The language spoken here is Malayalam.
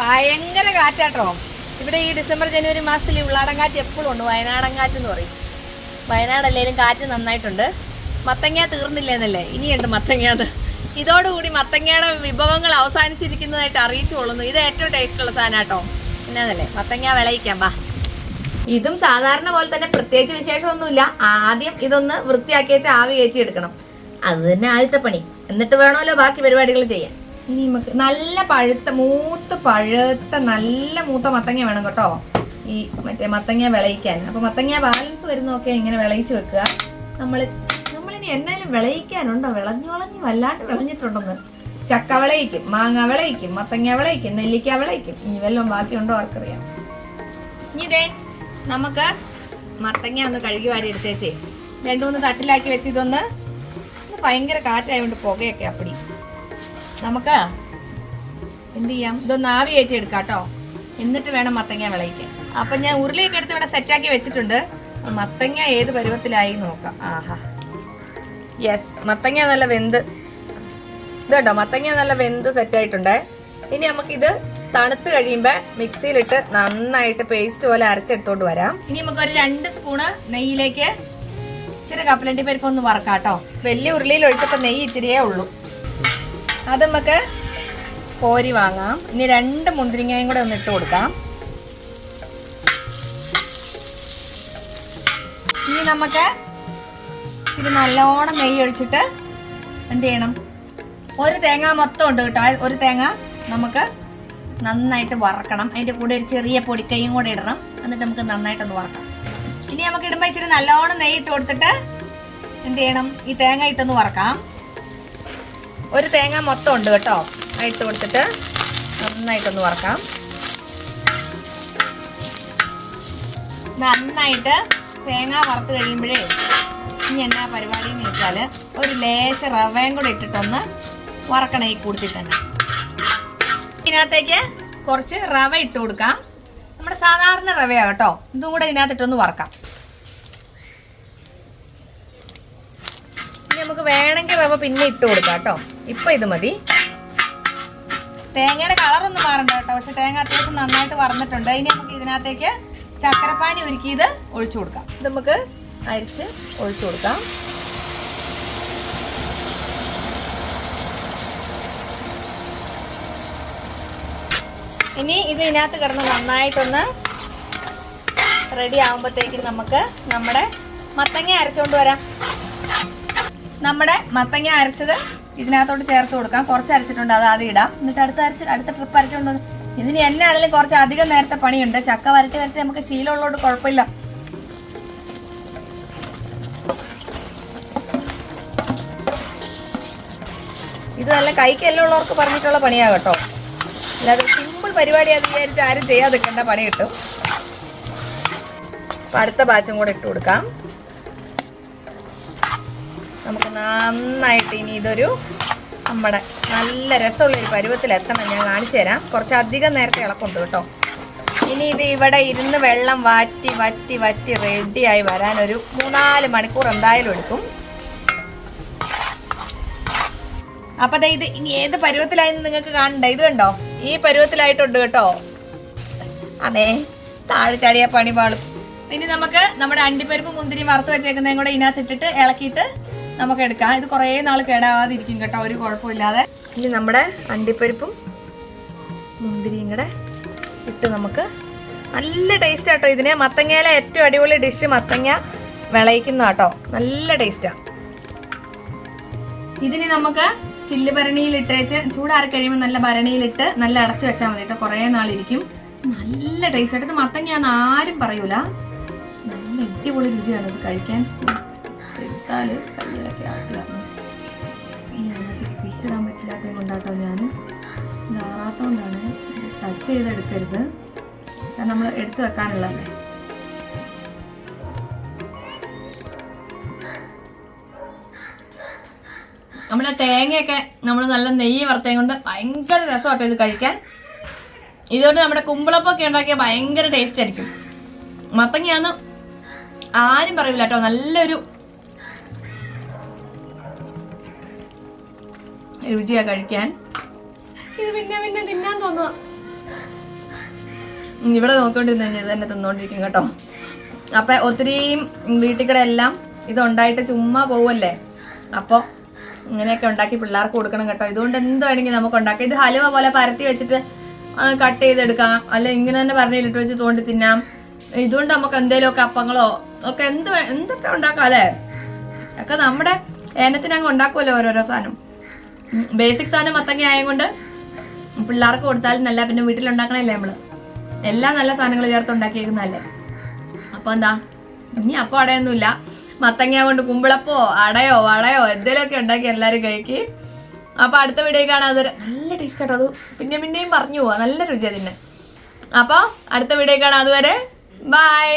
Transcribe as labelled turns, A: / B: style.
A: ഭയങ്കര കാറ്റാട്ടോ. ഇവിടെ ഈ ഡിസംബർ ജനുവരി മാസത്തിൽ ഉള്ളാടൻ കാറ്റ് എപ്പോഴും ഉണ്ട്. വയനാടൻ കാറ്റ് എന്ന് പറയും. വയനാട് വയനാടല്ലേലും കാറ്റ് നന്നായിട്ടുണ്ട്. മത്തങ്ങ തീർന്നില്ലെന്നല്ലേ? ഇനിയുണ്ട് മത്തങ്ങ ഇതോടുകൂടി മത്തങ്ങയുടെ വിഭവങ്ങൾ അവസാനിച്ചിരിക്കുന്നതായിട്ട് അറിയിച്ചു കൊള്ളുന്നു ഇത് ഏറ്റവും ടേസ്റ്റ് ഉള്ള സാധനം കേട്ടോ എന്നാന്നല്ലേ മത്തങ്ങ വിളയിക്കാം വാ. ഇതും സാധാരണ പോലെ തന്നെ പ്രത്യേകിച്ച് വിശേഷമൊന്നുമില്ല. ആദ്യം ഇതൊന്ന് വൃത്തിയാക്കി വെച്ച് ആവി കയറ്റി എടുക്കണം അത് തന്നെ ആദ്യത്തെ പണി. എന്നിട്ട് വേണമല്ലോ ബാക്കി പരിപാടികൾ ചെയ്യാൻ. ഇനി നമുക്ക് നല്ല പഴുത്ത മൂത്ത് പഴുത്ത നല്ല മൂത്ത മത്തങ്ങ വേണം കേട്ടോ. ഈ മറ്റേ മത്തങ്ങ വിളയിക്കാൻ. അപ്പൊ മത്തങ്ങ ബാലൻസ് വരുന്നതൊക്കെ ഇങ്ങനെ വിളയിച്ച് വെക്കുക. നമ്മൾ നമ്മളിനി എന്നാലും വിളയിക്കാനുണ്ടോ? വിളഞ്ഞു വിളഞ്ഞു വല്ലാണ്ട് വിളഞ്ഞിട്ടുണ്ടെന്ന്. ചക്ക വിളയിക്കും മാങ്ങ വിളയിക്കും മത്തങ്ങ വിളയിക്കും നെല്ലിക്ക വിളയിക്കും. ഇനി വല്ലതും ബാക്കിയുണ്ടോ ആർക്കറിയാം. ഇനി ഇതേ നമുക്ക് മത്തങ്ങ ഒന്ന് കഴുകി വാരി എടുത്തേച്ചേ. രണ്ടു മൂന്ന് തട്ടിലാക്കി വെച്ച് ഇതൊന്ന് ഇത് ഭയങ്കര കാറ്റായതുകൊണ്ട് പുകയൊക്കെ അപ്പടി. നമുക്ക് എന്ത് ചെയ്യാം ഇതൊന്ന് ആവി കയറ്റി എടുക്കാം കേട്ടോ എന്നിട്ട് വേണം മത്തങ്ങ വിളയിക്കാൻ. അപ്പൊ ഞാൻ ഉരുളിയൊക്കെ എടുത്ത് ഇവിടെ സെറ്റാക്കി വെച്ചിട്ടുണ്ട്. മത്തങ്ങ ഏത് പരുവത്തിലായി നോക്കാം. ആഹാ. യെസ് മത്തങ്ങ നല്ല വെന്ത്. ഇത് കേട്ടോ മത്തങ്ങ നല്ല വെന്ത് സെറ്റ് ആയിട്ടുണ്ട്. ഇനി നമുക്കിത് തണുത്ത് കഴിയുമ്പോ മിക്സിയിലിട്ട് നന്നായിട്ട് പേസ്റ്റ് പോലെ അരച്ചെടുത്തോണ്ട് വരാം. ഇനി നമുക്ക് ഒരു രണ്ട് സ്പൂണ് നെയ്യിലേക്ക് ഇച്ചിരി കപ്പലണ്ടി പരിപ്പ് ഒന്ന് വറക്കാം കേട്ടോ വലിയ ഉരുളിയിൽ ഒഴിച്ചപ്പോ നെയ്യ് ഇച്ചിരിയേ ഉള്ളൂ. അത് നമുക്ക് കോരി വാങ്ങാം. ഇനി രണ്ട് മുന്തിരിങ്ങയും കൂടെ ഒന്ന് ഇട്ട് കൊടുക്കാം. ഇനി നമുക്ക് ഇത് നല്ലോണം നെയ്യ് ഒഴിച്ചിട്ട് എന്ത് ചെയ്യണം? ഒരു തേങ്ങ മൊത്തം ഉണ്ട് കേട്ടോ. ഒരു തേങ്ങ നമുക്ക് നന്നായിട്ട് വറക്കണം. അതിന്റെ കൂടെ ഒരു ചെറിയ പൊടിക്കൈയും കൂടെ ഇടണം. എന്നിട്ട് നമുക്ക് നന്നായിട്ടൊന്ന് വറക്കാം. ഇനി നമുക്ക് ഇടുമ്പോൾ ഇച്ചിരി നല്ലോണം നെയ്യ് ഇട്ട് കൊടുത്തിട്ട് എന്ത് ചെയ്യണം? ഈ തേങ്ങ ഇട്ടൊന്ന് വറക്കാം. ഒരു തേങ്ങ മൊത്തം ഉണ്ട് കേട്ടോ. ഇട്ട് കൊടുത്തിട്ട് നന്നായിട്ടൊന്ന് വറക്കാം. നന്നായിട്ട് തേങ്ങ വറുത്ത് കഴിയുമ്പോഴേ ഇനി എന്നാ പരിപാടി എന്ന് വെച്ചാൽ ഒരു ലേശ റവയും കൂടെ ഇട്ടിട്ടൊന്ന് വറക്കണം ഈ കൂടത്തിൽ തന്നെ. ഇതിനകത്തേക്ക് കുറച്ച് റവ ഇട്ട് കൊടുക്കാം. നമ്മുടെ സാധാരണ റവയാ കേട്ടോ. ഇതും കൂടെ ഇതിനകത്തിട്ടൊന്ന് വറക്കാം. നമുക്ക് വേണമെങ്കിൽ റവ പിന്നെ ഇട്ട് കൊടുക്കാം കേട്ടോ. ഇപ്പൊ ഇത് മതി. തേങ്ങയുടെ കളറൊന്നും മാറണ്ട കേട്ടോ. പക്ഷെ തേങ്ങ അത്യാവശ്യം നന്നായിട്ട് വറന്നിട്ടുണ്ട്. ഇനി നമുക്ക് ഇതിനകത്തേക്ക് ചക്കരപ്പാനി ഒരുക്കിയത് ഒഴിച്ചു കൊടുക്കാം. ഇത് നമുക്ക് അരിച്ച് ഒഴിച്ചു കൊടുക്കാം. ഇനി ഇത് ഇതിനകത്ത് കിടന്ന് നന്നായിട്ടൊന്ന് റെഡി ആകുമ്പോഴത്തേക്കും നമുക്ക് നമ്മുടെ മത്തങ്ങ അരച്ചോണ്ട് വരാം. നമ്മുടെ മത്തങ്ങ അരച്ചത് ഇതിനകത്തോട്ട് ചേർത്ത് കൊടുക്കാം. കുറച്ച് അരച്ചിട്ടുണ്ട് അത് ആദ്യം ഇടാം. എന്നിട്ട് അടുത്ത അരച്ച് അടുത്ത ട്രിപ്പ് അരച്ചോണ്ട് ഇതിന് എന്നാണെങ്കിലും കുറച്ച് അധികം നേരത്തെ പണിയുണ്ട്. ചക്ക വരട്ടി വരട്ടി നമുക്ക് ശീലമുള്ളതുകൊണ്ട് കുഴപ്പമില്ല. ഇത് നല്ല കൈക്ക് എല്ലാം ഉള്ളവർക്ക് പറഞ്ഞിട്ടുള്ള പണിയാ കേട്ടോ. അല്ലാതെ സിമ്പിൾ പരിപാടിയാന്ന് വിചാരിച്ച് ആരും ചെയ്യാതെ നിൽക്കേണ്ട പണി കിട്ടും. അടുത്ത ബാച്ചും കൂടെ ഇട്ട് കൊടുക്കാം. നമുക്ക് നന്നായിട്ട് ഇനി ഇതൊരു നമ്മുടെ നല്ല രസമുള്ളൊരു പരുവത്തിലെത്തണം. ഞാൻ കാണിച്ചു തരാം. കുറച്ചധികം നേരത്തെ ഇളക്കുണ്ട് കേട്ടോ. ഇനി ഇത് ഇവിടെ ഇരുന്ന് വെള്ളം വാറ്റി വറ്റി വറ്റി റെഡിയായി വരാൻ ഒരു മൂന്നാൽ മണിക്കൂർ എന്തായാലും എടുക്കും. അപ്പൊ അതെ ഇത് ഇനി ഏത് പരുവത്തിലായെന്ന് നിങ്ങൾക്ക് കാണണ്ട? ഇത് കണ്ടോ? ഈ പരുവത്തിലായിട്ടുണ്ട് കേട്ടോ. അതെ താഴെ ചാടിയ പണി പാളും. ഇനി നമുക്ക് നമ്മുടെ അണ്ടിപ്പരിപ്പ് മുന്തിരി വറുത്ത് വെച്ചേക്കുന്നതും കൂടെ ഇതിനകത്ത് ഇട്ടിട്ട് ഇളക്കിയിട്ട് നമുക്ക് എടുക്കാം ഇത് കുറേ നാൾ കേടാവാതിരിക്കും കേട്ടോ ഒരു കുഴപ്പമില്ലാതെ. ഇനി നമ്മുടെ അണ്ടിപ്പരിപ്പും മുന്തിരിയും കൂടെ ഇട്ട് നമുക്ക് നല്ല ടേസ്റ്റ് ആട്ടോ ഇതിന്. മത്തങ്ങയിലെ ഏറ്റവും അടിപൊളി ഡിഷ് മത്തങ്ങ വിളയിക്കുന്ന കേട്ടോ. നല്ല ടേസ്റ്റാ ഇതിന് നമുക്ക് ചില്ല് ഭരണിയിൽ ഇട്ടേച്ച് ചൂടാറി കഴിയുമ്പോൾ നല്ല ഭരണിയിലിട്ട് നല്ല അടച്ചു വെച്ചാൽ മതി കേട്ടോ. കുറേ നാളിരിക്കും. നല്ല ടേസ്റ്റ് ആയിട്ട് മത്തങ്ങയാന്ന് ആരും പറയൂല. നല്ല അടിപൊളി രുചിയാണ് ഇത് കഴിക്കാൻ. എടുത്താൽ കയ്യിലൊക്കെ ആക്കില്ല ഞാനത് പിടിച്ചിടാൻ പറ്റില്ലാത്തത് കൊണ്ടാട്ടോ ഞാൻ ഇതാറാത്തോണ്ടാണ് ടച്ച് ചെയ്തെടുക്കരുത്. കാരണം നമ്മൾ എടുത്തു വെക്കാനുള്ളതല്ലേ. നമ്മുടെ തേങ്ങയൊക്കെ നമ്മൾ നല്ല നെയ്യ് വറുത്തേ കൊണ്ട് ഭയങ്കര രസമാട്ടോ ഇത് കഴിക്കാൻ. ഇതുകൊണ്ട് നമ്മുടെ കുമ്പളപ്പൊക്കെ ഉണ്ടാക്കിയ ഭയങ്കര ടേസ്റ്റ് ആയിരിക്കും. മത്തങ്ങയാന്ന് ആരും പറയില്ല കേട്ടോ നല്ലൊരു രുചിയാ കഴിക്കാൻ. ഇത് പിന്നെ പിന്നെ തിന്നാൻ തോന്നുക ഇവിടെ നോക്കിക്കൊണ്ടിരുന്ന ഇത് തന്നെ തിന്നോണ്ടിരിക്കും കേട്ടോ. അപ്പൊ ഒത്തിരിയും വീട്ടിൽ കൂടെ എല്ലാം ഇതുണ്ടായിട്ട് ചുമ്മാ പോവല്ലേ? അപ്പോൾ ഇങ്ങനെയൊക്കെ ഉണ്ടാക്കി പിള്ളേർക്ക് കൊടുക്കണം കേട്ടോ. ഇതുകൊണ്ട് എന്ത് വേണമെങ്കിൽ നമുക്ക് ഉണ്ടാക്കാം. ഇത് ഹലുവ പോലെ പരത്തി വെച്ചിട്ട് കട്ട് ചെയ്തെടുക്കാം. അല്ല ഇങ്ങനെ തന്നെ പറഞ്ഞിട്ട് വെച്ച് തോണ്ടി തിന്നാം. ഇതുകൊണ്ട് നമുക്ക് എന്തെങ്കിലുമൊക്കെ അപ്പങ്ങളോ ഒക്കെ എന്ത് എന്തൊക്കെ ഉണ്ടാക്കാം അല്ലേ? ഒക്കെ നമ്മുടെ ഏനത്തിനങ്ങ് ഉണ്ടാക്കുമല്ലോ ഓരോരോ സാധനം. ബേസിക് സാധനം മത്തങ്ങ ആയതുകൊണ്ട് പിള്ളേർക്ക് കൊടുത്താലും നല്ല പിന്നെ വീട്ടിലുണ്ടാക്കണല്ലേ നമ്മൾ? എല്ലാം നല്ല സാധനങ്ങൾ ചേർത്ത് ഉണ്ടാക്കിയേക്കുന്നതല്ലേ? അപ്പൊ എന്താ ഇനി അപ്പം അടയൊന്നുമില്ല. മത്തങ്ങ കൊണ്ട് കുമ്പിളപ്പോ അടയോ വടയോ എന്തെങ്കിലുമൊക്കെ ഉണ്ടാക്കി എല്ലാവരും കഴിക്കും. അപ്പൊ അടുത്ത വീഡിയോ കാണാൻ അതൊരു നല്ല ടേസ്റ്റ് കേട്ടോ അത് പിന്നെ പിന്നെയും പറഞ്ഞു പോവാ. നല്ല രുചി അതിന് അപ്പൊ അടുത്ത വീഡിയോ കാണാം. അതുവരെ ബൈ